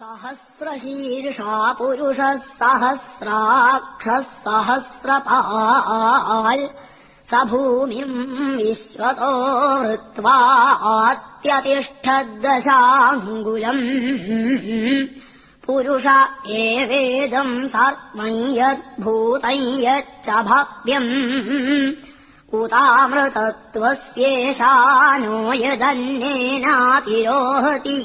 सहस्रशीर्षा पुरुषः सहस्राक्षः सहस्रपाल् स भूमिम् विश्वतो वृत्वा आत्यतिष्ठद्दशाङ्गुलम् पुरुष एवेदम् सर्वम् यद्भूतम् यच्च भव्यम् उतामृतत्वस्येषा नो यदन्येनातिरोहति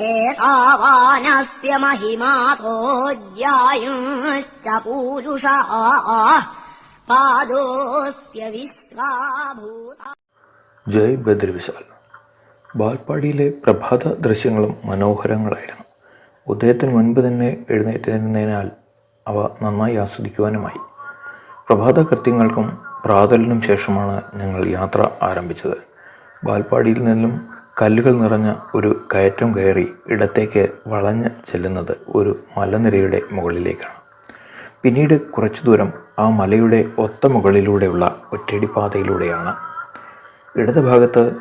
एतावानस्य महिमातोऽज्यायुश्च पूरुषः पादोऽस्य विश्वाभूता ജയ് ബദ്രി വിശാൽ ബാൽപ്പാടിയിലെ പ്രഭാത ദൃശ്യങ്ങളും മനോഹരങ്ങളായിരുന്നു ഉദയത്തിന് മുൻപ് തന്നെ എഴുന്നേറ്റിരുന്നതിനാൽ അവ നന്നായി ആസ്വദിക്കുവാനുമായി പ്രഭാത കൃത്യങ്ങൾക്കും പ്രാതലിനും ശേഷമാണ് ഞങ്ങൾ യാത്ര ആരംഭിച്ചത് ബാൽപ്പാടിയിൽ നിന്നും കല്ലുകൾ നിറഞ്ഞ ഒരു കയറ്റം കയറി ഇടത്തേക്ക് വളഞ്ഞ് ചെല്ലുന്നത് ഒരു മലനിരയുടെ മുകളിലേക്കാണ്. പിന്നീട് കുറച്ചു ദൂരം ആ മലയുടെ ഒത്ത മുകളിലൂടെയുള്ള ഒറ്റടിപ്പാതയിലൂടെയാണ് ഇടത് ഭാഗത്ത്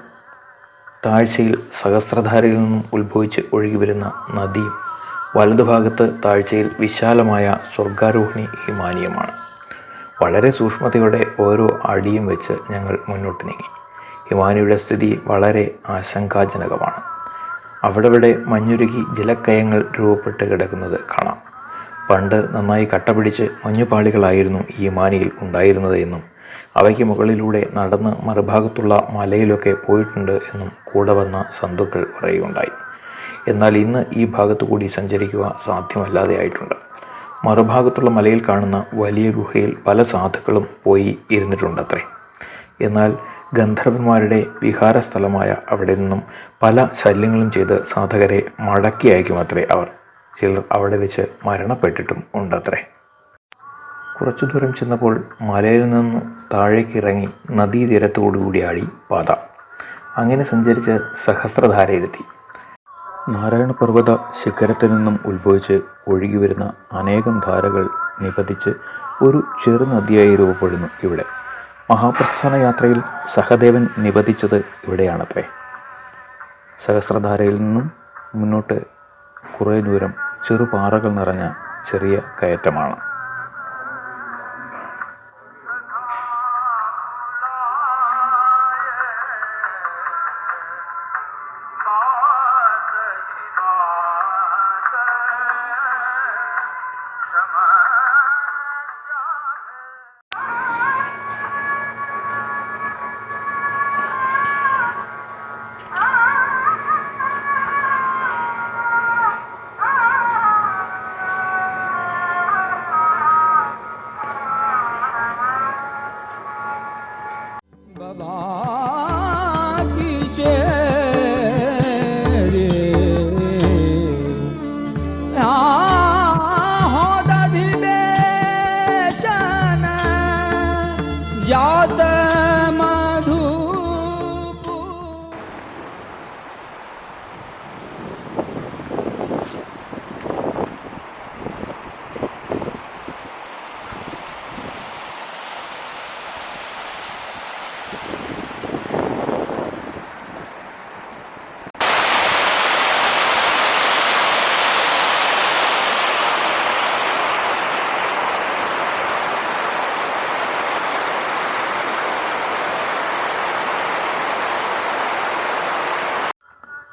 താഴ്ചയിൽ സഹസ്രധാരയിൽ നിന്നും ഉത്ഭവിച്ച് ഒഴുകി വരുന്ന നദിയും വലതുഭാഗത്ത് താഴ്ചയിൽ വിശാലമായ സ്വർഗാരോഹിണി ഹിമാനിയുമാണ്. വളരെ സൂക്ഷ്മതയോടെ ഓരോ അടിയും വെച്ച് ഞങ്ങൾ മുന്നോട്ട് നീങ്ങി. ഹിമാനിയുടെ സ്ഥിതി വളരെ ആശങ്കാജനകമാണ്. അവിടെവിടെ മഞ്ഞുരുകി ജലക്കയങ്ങൾ രൂപപ്പെട്ട് കിടക്കുന്നത് കാണാം. പണ്ട് നന്നായി കട്ടപിടിച്ച് മഞ്ഞുപാളികളായിരുന്നു ഈ മാനിയിൽ ഉണ്ടായിരുന്നത് എന്നും അവയ്ക്ക് മുകളിലൂടെ നടന്ന് മറുഭാഗത്തുള്ള മലയിലൊക്കെ പോയിട്ടുണ്ട് എന്നും കൂടെ വന്ന സന്തുക്കൾ പറയുകയുണ്ടായി. എന്നാൽ ഇന്ന് ഈ ഭാഗത്തു കൂടി സഞ്ചരിക്കുക സാധ്യമല്ലാതെ ആയിട്ടുണ്ട്. മറുഭാഗത്തുള്ള മലയിൽ കാണുന്ന വലിയ ഗുഹയിൽ പല സാധുക്കളും പോയി ഇരുന്നിട്ടുണ്ടത്രേ. എന്നാൽ ഗന്ധർവന്മാരുടെ വിഹാര സ്ഥലമായ അവിടെ നിന്നും പല ശല്യങ്ങളും ചെയ്ത് സാധകരെ മടക്കി അയക്കുമത്രേ അവർ. ചിലർ അവിടെ വെച്ച് മരണപ്പെട്ടിട്ടും ഉണ്ടത്രേ. കുറച്ചു ദൂരം ചെന്നപ്പോൾ മലയിൽ നിന്ന് താഴേക്ക് ഇറങ്ങി നദീതീരത്തോടുകൂടിയാടി പാത. അങ്ങനെ സഞ്ചരിച്ച് സഹസ്രധാരയിലെത്തി. നാരായണ പർവത ശിഖരത്തിൽ നിന്നും ഉത്ഭവിച്ച് ഒഴുകിവരുന്ന അനേകം ധാരകൾ നിപതിച്ച് ഒരു ചെറുനദിയായി രൂപപ്പെടുന്നു ഇവിടെ. മഹാപ്രസ്ഥാന യാത്രയിൽ സഹദേവൻ നിബന്ധിച്ചത് ഇവിടെയാണത്രേ. സഹസ്രധാരയിൽ നിന്നും മുന്നോട്ട് കുറേ ദൂരം ചെറുപാറകൾ നിറഞ്ഞ ചെറിയ കയറ്റമാണ്.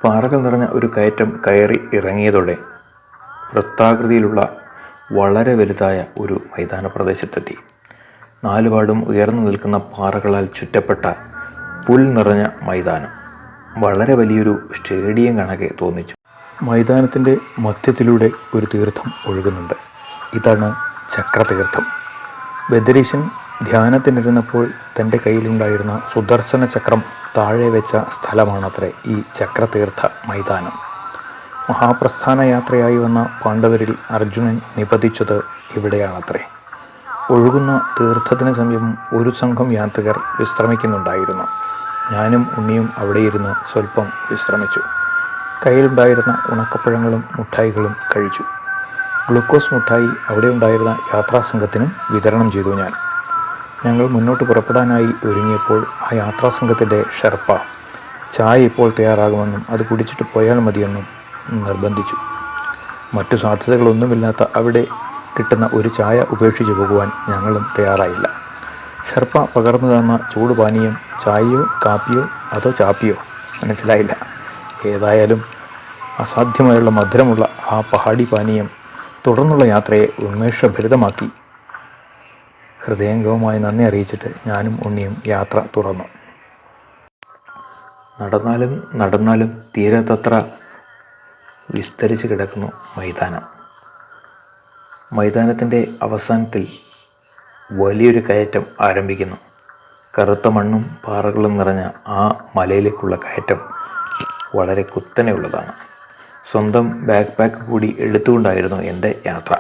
പാറകൾ നിറഞ്ഞ ഒരു കയറ്റം കയറി ഇറങ്ങിയതോടെ വൃത്താകൃതിയിലുള്ള വളരെ വലുതായ ഒരു മൈതാന പ്രദേശത്തെത്തി. നാലുപാടും ഉയർന്നു നിൽക്കുന്ന പാറകളാൽ ചുറ്റപ്പെട്ട പുൽ നിറഞ്ഞ മൈതാനം. വളരെ വലിയൊരു സ്റ്റേഡിയം കണക്കെ തോന്നിച്ചു. മൈതാനത്തിന്റെ മധ്യത്തിലൂടെ ഒരു തീർത്ഥം ഒഴുകുന്നുണ്ട്. ഇതാണ് ചക്രതീർത്ഥം. ബദരീശൻ ധ്യാനത്തിനിരുന്നപ്പോൾ തന്റെ കയ്യിലുണ്ടായിരുന്ന സുദർശന ചക്രം താഴെ വെച്ച സ്ഥലമാണത്രേ ഈ ചക്രതീർത്ഥ മൈതാനം. മഹാപ്രസ്ഥാന യാത്രയായി വന്ന പാണ്ഡവരിൽ അർജുനൻ നിപതിച്ചത് ഇവിടെയാണത്രേ. ഒഴുകുന്ന തീർത്ഥത്തിന് സമീപം ഒരു സംഘം യാത്രികർ വിശ്രമിക്കുന്നുണ്ടായിരുന്നു. ഞാനും ഉണ്ണിയും അവിടെ ഇരുന്ന് സ്വല്പം വിശ്രമിച്ചു. കയ്യിലുണ്ടായിരുന്ന ഉണക്കപ്പഴങ്ങളും മുട്ടായികളും കഴിച്ചു. ഗ്ലൂക്കോസ് മുട്ടായി അവിടെ ഉണ്ടായിരുന്ന യാത്രാസംഘത്തിനും വിതരണം ചെയ്തു ഞാൻ. ഞങ്ങൾ മുന്നോട്ട് പുറപ്പെടാനായി ഒരുങ്ങിയപ്പോൾ ആ യാത്രാസംഘത്തിന്റെ ഷെർപ്പ. ചായ ഇപ്പോൾ തയ്യാറാകുമെന്നും അത് കുടിച്ചിട്ട് പോയാൽ മതിയെന്നും നിർബന്ധിച്ചു. മറ്റു സാധ്യതകളൊന്നുമില്ലാത്ത അവിടെ കിട്ടുന്ന ഒരു ചായ ഉപേക്ഷിച്ച് പോകുവാൻ ഞങ്ങളും തയ്യാറായില്ല. ഷർപ്പ പകർന്നു തന്ന ചൂടുപാനീയം ചായയോ കാപ്പിയോ അതോ ചാപ്പിയോ? മനസ്സിലായില്ല. ഏതായാലും അസാധ്യമായുള്ള മധുരമുള്ള ആ പഹാടി പാനീയം തുടർന്നുള്ള യാത്രയെ ഉന്മേഷഭരിതമാക്കി. ഹൃദയംഗവുമായി നന്ദി അറിയിച്ചിട്ട് ഞാനും ഉണ്ണിയും യാത്ര തുടർന്നു നടന്നാലും നടന്നാലും തീരത്തത്ര വിസ്തരിച്ച് കിടക്കുന്നു മൈതാനം. മൈതാനത്തിന്റെ അവസാനത്തിൽ വലിയൊരു കയറ്റം ആരംഭിക്കുന്നു. കറുത്ത മണ്ണും പാറകളും നിറഞ്ഞ ആ മലയിലേക്കുള്ള കയറ്റം വളരെ കുത്തനെയുള്ളതാണ്. സ്വന്തം ബാക്ക് പാക്ക് കൂടി എടുത്തുകൊണ്ടായിരുന്നു എന്റെ യാത്ര.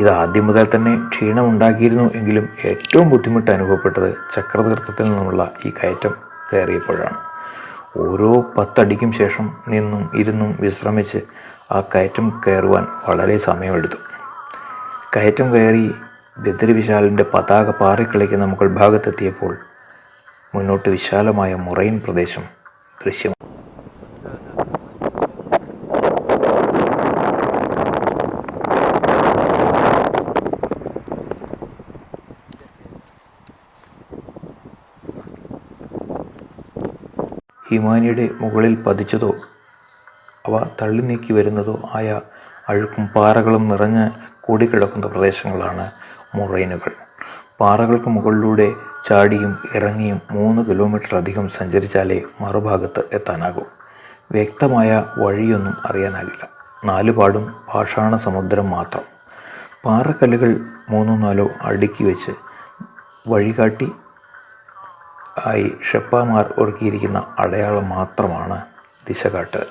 ഇത് ആദ്യം മുതൽ തന്നെ ക്ഷീണമുണ്ടാക്കിയിരുന്നു എങ്കിലും ഏറ്റവും ബുദ്ധിമുട്ട് അനുഭവപ്പെട്ടത് ചക്രതീർത്ഥത്തിൽ നിന്നുള്ള ഈ കയറ്റം കയറിയപ്പോഴാണ്. ഓരോ പത്തടിക്കും ശേഷം നിന്നും ഇരുന്നും വിശ്രമിച്ച് ആ കയറ്റം കയറുവാൻ വളരെ സമയമെടുത്തു. കയറ്റം കയറി ബദ്രി വിശാലിന്റെ പതാക പാറിക്കളിക്കുന്ന മുകൾ ഭാഗത്തെത്തിയപ്പോൾ മുന്നോട്ട് വിശാലമായ മുറൈൻ പ്രദേശം ദൃശ്യം ഹിമാനിയുടെ മുകളിൽ പതിച്ചതോ അവ തള്ളി നീക്കി വരുന്നതോ ആയ അഴുക്കും പാറകളും നിറഞ്ഞ് കൂടിക്കിടക്കുന്ന പ്രദേശങ്ങളാണ് മൊറൈനുകൾ. പാറകൾക്ക് മുകളിലൂടെ ചാടിയും ഇറങ്ങിയും മൂന്ന് കിലോമീറ്റർ അധികം സഞ്ചരിച്ചാലേ മറുഭാഗത്ത് എത്താനാകൂ. വ്യക്തമായ വഴിയൊന്നും അറിയാനാകില്ല. നാലുപാടും പാഷാണ സമുദ്രം മാത്രം. പാറക്കല്ലുകൾ മൂന്നോ നാലോ അടുക്കി വെച്ച് വഴികാട്ടി ആയി ഷെപ്പാമാർ ഒരുക്കിയിരിക്കുന്ന അടയാളം മാത്രമാണ് ദിശകാട്ട്.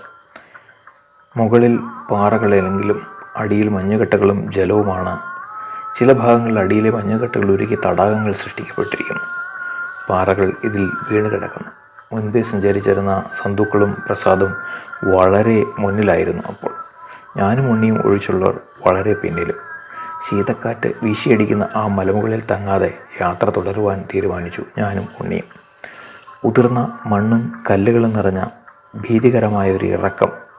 മുകളിൽ പാറകളെങ്കിലും അടിയിൽ മഞ്ഞുകെട്ടകളും ജലവുമാണ്. ചില ഭാഗങ്ങളിൽ അടിയിലെ മഞ്ഞുകെട്ടകൾ ഒരുക്കി തടാകങ്ങൾ സൃഷ്ടിക്കപ്പെട്ടിരിക്കുന്നു. പാറകൾ ഇതിൽ വീണ് കിടക്കുന്നു മുൻപേ സഞ്ചരിച്ചിരുന്ന സന്തുക്കളും പ്രസാദും വളരെ മുന്നിലായിരുന്നു അപ്പോൾ. ഞാനും ഉണ്ണിയും ഒഴിച്ചുള്ളവർ വളരെ പിന്നിലും. ശീതക്കാറ്റ് വീശിയടിക്കുന്ന ആ മലമുകളിൽ തങ്ങാതെ യാത്ര തുടരുവാൻ തീരുമാനിച്ചു ഞാനും ഉണ്ണിയും. ഉതിർന്ന മണ്ണും കല്ലുകളും നിറഞ്ഞ ഭീതികരമായ ഒരു ഇറക്കം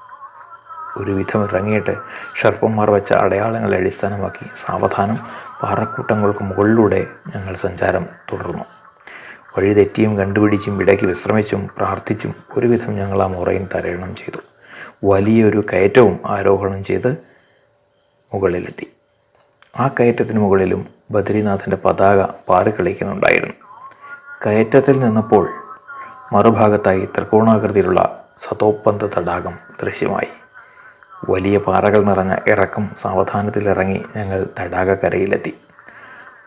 ഒരുവിധം ഇറങ്ങിയിട്ട് ഷർപ്പന്മാർ വെച്ച അടയാളങ്ങളെ അടിസ്ഥാനമാക്കി സാവധാനം പാറക്കൂട്ടങ്ങൾക്ക് മുകളിലൂടെ ഞങ്ങൾ സഞ്ചാരം തുടർന്നു. വഴി തെറ്റിയും കണ്ടുപിടിച്ചും ഇടയ്ക്ക് വിശ്രമിച്ചും പ്രാർത്ഥിച്ചും ഒരുവിധം ഞങ്ങൾ ആ മുറയിൽ തരണം ചെയ്തു. വലിയൊരു കയറ്റവും ആരോഹണം ചെയ്ത് മുകളിലെത്തി. ആ കയറ്റത്തിന് മുകളിലും ബദ്രിനാഥന്റെ പതാക പാറിക്കളിക്കുന്നുണ്ടായിരുന്നു. കയറ്റത്തിൽ നിന്നപ്പോൾ മറുഭാഗത്തായി ത്രികോണാകൃതിയിലുള്ള സതോപ്പന്ത തടാകം ദൃശ്യമായി. വലിയ പാറകൾ നിറഞ്ഞ ഇറക്കം സാവധാനത്തിലിറങ്ങി ഞങ്ങൾ തടാകക്കരയിലെത്തി.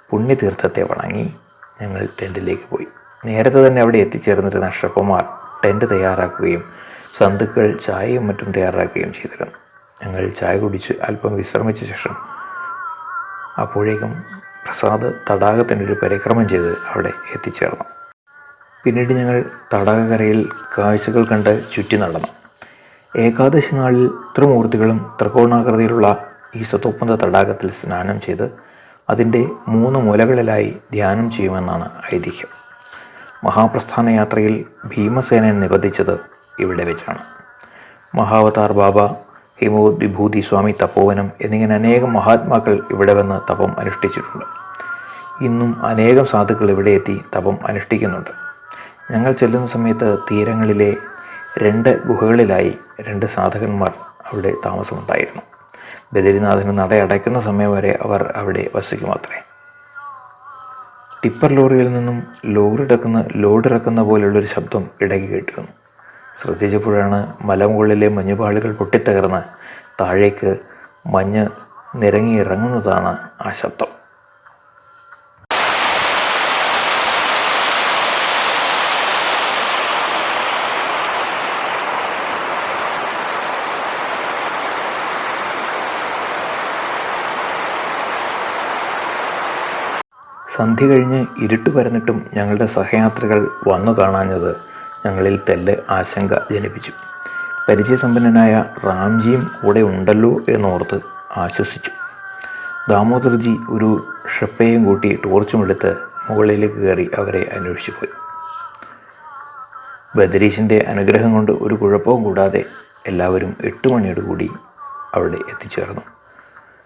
പുണ്യതീർത്ഥത്തെ വണങ്ങി ഞങ്ങൾ ടെന്റിലേക്ക് പോയി. നേരത്തെ തന്നെ അവിടെ എത്തിച്ചേർന്നിരുന്ന ഷെഫമാർ ടെന്റ് തയ്യാറാക്കുകയും സന്തുക്കൾ ചായയും മറ്റും തയ്യാറാക്കുകയും ചെയ്തിരുന്നു. ഞങ്ങൾ ചായ കുടിച്ച് അല്പം വിശ്രമിച്ച ശേഷം അപ്പോഴേക്കും പ്രസാദ് തടാകത്തിനൊരു പരിക്രമം ചെയ്ത് അവിടെ എത്തിച്ചേർന്നു. പിന്നീട് ഞങ്ങൾ തടാകക്കരയിൽ കാഴ്ചകൾ കണ്ട് ചുറ്റി നടന്നു. ഏകാദശി നാളിൽ ത്രിമൂർത്തികളും ത്രികോണാകൃതിയിലുള്ള ഈ തടാകത്തിൽ സ്നാനം ചെയ്ത് അതിന്റെ മൂന്ന് മൂലകളിലായി ധ്യാനം ചെയ്യുമെന്നാണ് ഐതിഹ്യം. മഹാപ്രസ്ഥാന യാത്രയിൽ ഭീമസേനൻ നിബന്ധിച്ചത് ഇവിടെ വെച്ചാണ്. മഹാവതാർ ബാബ ഹിമോദ് വിഭൂതി സ്വാമി തപോവനം എന്നിങ്ങനെ അനേകം മഹാത്മാക്കൾ ഇവിടെ വന്ന് തപം അനുഷ്ഠിച്ചിട്ടുണ്ട്. ഇന്നും അനേകം സാധുക്കൾ ഇവിടെ എത്തി തപം അനുഷ്ഠിക്കുന്നുണ്ട്. ഞങ്ങൾ ചെല്ലുന്ന സമയത്ത് തീരങ്ങളിലെ രണ്ട് ഗുഹകളിലായി രണ്ട് സാധകന്മാർ അവിടെ താമസമുണ്ടായിരുന്നു. ബദരിനാഥന് നട അടയ്ക്കുന്ന സമയം വരെ അവർ അവിടെ വസിക്കുമത്രേ. ടിപ്പർ ലോറിയിൽ നിന്നും ലോറിടക്കുന്ന ലോഡ് ഇറക്കുന്ന പോലെയുള്ളൊരു ശബ്ദം ഇടയ്ക്ക് കേട്ടിരുന്നു. ശ്രദ്ധിച്ചപ്പോഴാണ് മലമുകളിലെ മഞ്ഞുപാളികൾ പൊട്ടിത്തകർന്ന് താഴേക്ക് മഞ്ഞ് നിരങ്ങി ഇറങ്ങുന്നതാണ് ആ ശബ്ദം. സന്ധ്യ കഴിഞ്ഞ് ഇരുട്ട് പരന്നിട്ടും ഞങ്ങളുടെ സഹയാത്രികൾ വന്നു കാണാഞ്ഞത് ഞങ്ങളിൽ തെല്ല് ആശങ്ക ജനിപ്പിച്ചു. പരിചയസമ്പന്നനായ റാംജിയും കൂടെ ഉണ്ടല്ലോ എന്നോർത്ത് ആശ്വസിച്ചു. ദാമോദർജി ഒരു ഷെപ്പയും കൂട്ടി ടോർച്ചും എടുത്ത് മുകളിലേക്ക് കയറി അവരെ അന്വേഷിച്ചു പോയി. ബദരീഷിന്റെ അനുഗ്രഹം കൊണ്ട് ഒരു കുഴപ്പവും കൂടാതെ എല്ലാവരും എട്ട് മണിയോടുകൂടി അവിടെ എത്തിച്ചേർന്നു.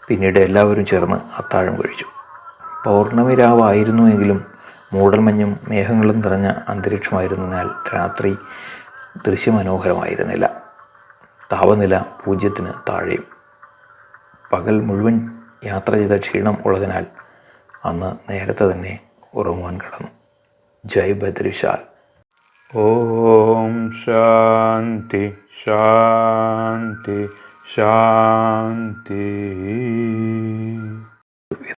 പിന്നീട് എല്ലാവരും ചേർന്ന് അത്താഴം കഴിച്ചു. പൗർണമി രാവായിരുന്നുവെങ്കിലും മൂടൽമഞ്ഞും മേഘങ്ങളും നിറഞ്ഞ അന്തരീക്ഷമായിരുന്നതിനാൽ രാത്രി ദൃശ്യമനോഹരമായിരുന്നില്ല. താപനില പൂജ്യത്തിന് താഴെയും. പകൽ മുഴുവൻ യാത്ര ചെയ്ത ക്ഷീണം ഉള്ളതിനാൽ അന്ന് നേരത്തെ തന്നെ ഉറങ്ങുവാൻ കിടന്നു. ജയ് ബദ്രിശാൽ. ഓം ശാന്തി ശാന്തി ശാന്തി.